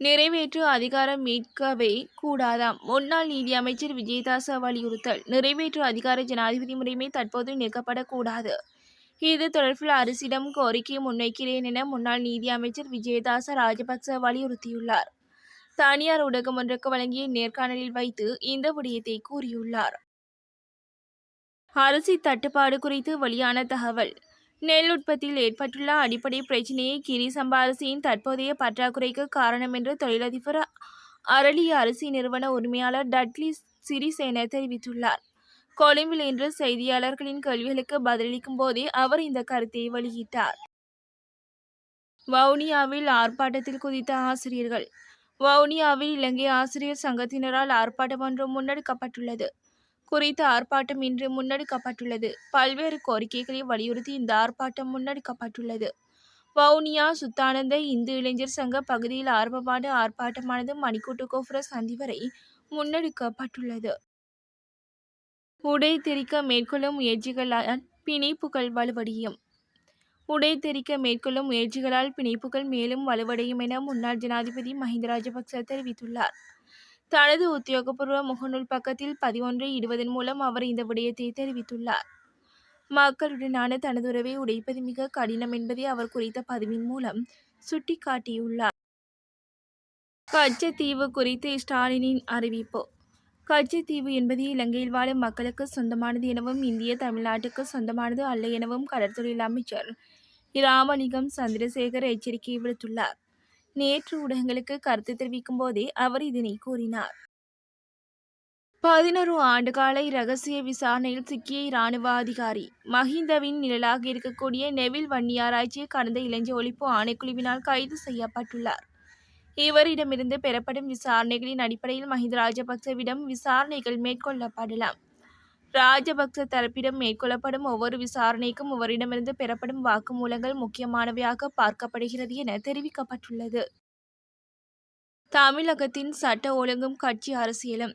நிறைவேற்று அதிகாரம் மீட்கவே கூடாதாம். முன்னாள் நீதி அமைச்சர் விஜயதாச வலியுறுத்தல். நிறைவேற்று அதிகார ஜனாதிபதி முறைமை தற்போது நீக்கப்படக்கூடாது இது தொடர்பில் அரசிடம் கோரிக்கை முன்வைக்கிறேன் என முன்னாள் நீதி அமைச்சர் விஜயதாச ராஜபக்ச வலியுறுத்தியுள்ளார். தனியார் ஊடகம் ஒன்றுக்கு வழங்கிய நேர்காணலில் வைத்து இந்த விடயத்தை கூறியுள்ளார். அரிசி தட்டுப்பாடு குறித்து வெளியான தகவல். நெல் உற்பத்தியில் ஏற்பட்டுள்ள அடிப்படை பிரச்சினையை கிரி சம்பா அரிசியின் தற்போதைய பற்றாக்குறைக்கு காரணம் என்று தொழிலதிபர் அரளி அரிசி நிறுவன உரிமையாளர் டட்லி சிறிசேன தெரிவித்துள்ளார். கொழும்பில் இன்று செய்தியாளர்களின் கேள்விகளுக்கு பதிலளிக்கும் போதே அவர் இந்த கருத்தை வெளியிட்டார். வவுனியாவில் ஆர்ப்பாட்டத்தில் குதித்த ஆசிரியர்கள். வவுனியாவில் இலங்கை ஆசிரியர் சங்கத்தினரால் ஆர்ப்பாட்டம் ஒன்று முன்னெடுக்கப்பட்டுள்ளது. குறித்த ஆர்ப்பாட்டம் இன்று முன்னெடுக்கப்பட்டுள்ளது. பல்வேறு கோரிக்கைகளை வலியுறுத்தி இந்த ஆர்ப்பாட்டம் முன்னெடுக்கப்பட்டுள்ளது. வவுனியா சுத்தானந்த இந்து இளைஞர் சங்க பகுதியில் ஆரம்பமான ஆர்ப்பாட்டமானது மணிக்கூட்டு கோபுர சந்தி வரை முன்னெடுக்கப்பட்டுள்ளது. உடை தெரிக்க மேற்கொள்ளும் முயற்சிகளால் பிணைப்புகள் வலுவடையும். உடை தெரிக்க மேற்கொள்ளும் முயற்சிகளால் பிணைப்புகள் மேலும் வலுவடையும் என முன்னாள் ஜனாதிபதி மஹிந்த ராஜபக்ச தெரிவித்துள்ளார். தனது உத்தியோகபூர்வ முகநூல் பக்கத்தில் பதிவொன்றை இடுவதன் மூலம் அவர் இந்த விடயத்தை தெரிவித்துள்ளார். மக்களுடனான தனது உறவை உடைப்பது மிக கடினம் என்பதை அவர் குறித்த பதிவின் மூலம் சுட்டிக்காட்டியுள்ளார். கச்சத்தீவு குறித்து ஸ்டாலினின் அறிவிப்பு. கச்சத்தீவு என்பது இலங்கையில் வாழும் மக்களுக்கு சொந்தமானது எனவும் இந்திய தமிழ்நாட்டுக்கு சொந்தமானது அல்ல எனவும் கடற்தொழில் அமைச்சர் இராமலிங்கம் சந்திரசேகர் எச்சரிக்கை விடுத்துள்ளார். நேற்று ஊடகங்களுக்கு கருத்து தெரிவிக்கும் போதே அவர் இதனை கூறினார். பதினொரு ஆண்டுகால இரகசிய விசாரணையில் சிக்கிய இராணுவ அதிகாரி மஹிந்தவின் நிழலாக இருக்கக்கூடிய நெவில் வன்னியாராய்ச்சி கடந்த இளைஞ ஒழிப்பு ஆணைக்குழுவினால் கைது செய்யப்பட்டுள்ளார். இவரிடமிருந்து பெறப்படும் விசாரணைகளின் அடிப்படையில் மஹிந்த ராஜபக்சவிடம் விசாரணைகள் மேற்கொள்ளப்படலாம். ராஜபக்ச தரப்பிடம் மேற்கொள்ளப்படும் ஒவ்வொரு விசாரணைக்கும் அவரிடமிருந்து பெறப்படும் வாக்குமூலங்கள் முக்கியமானவையாக பார்க்கப்படுகிறது என தெரிவிக்கப்பட்டுள்ளது. தமிழகத்தின் சட்ட ஒழுங்கும் கட்சி அரசியலும்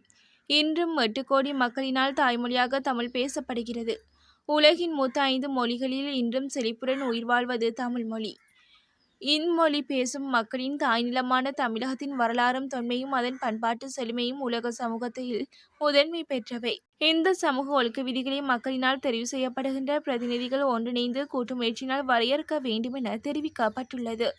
இன்றும் எட்டு கோடி மக்களினால் தாய்மொழியாக தமிழ் பேசப்படுகிறது. உலகின் மூத்த ஐந்து மொழிகளில் இன்றும் செழிப்புடன் உயிர் வாழ்வது தமிழ் மொழி. இன்மொழி பேசும் மக்களின் தாய்நிலமான தமிழகத்தின் வரலாறும் தொன்மையும் அதன் பண்பாட்டு செழுமையும் உலக சமூகத்தில் முதன்மை பெற்றவை. இந்த சமூக ஒழுக்க விதிகளை மக்களினால் தெரிவு செய்யப்படுகின்ற பிரதிநிதிகள் ஒன்றிணைந்து கூட்டு முயற்சியினால் வரையறுக்க வேண்டும் என தெரிவிக்கப்பட்டுள்ளது.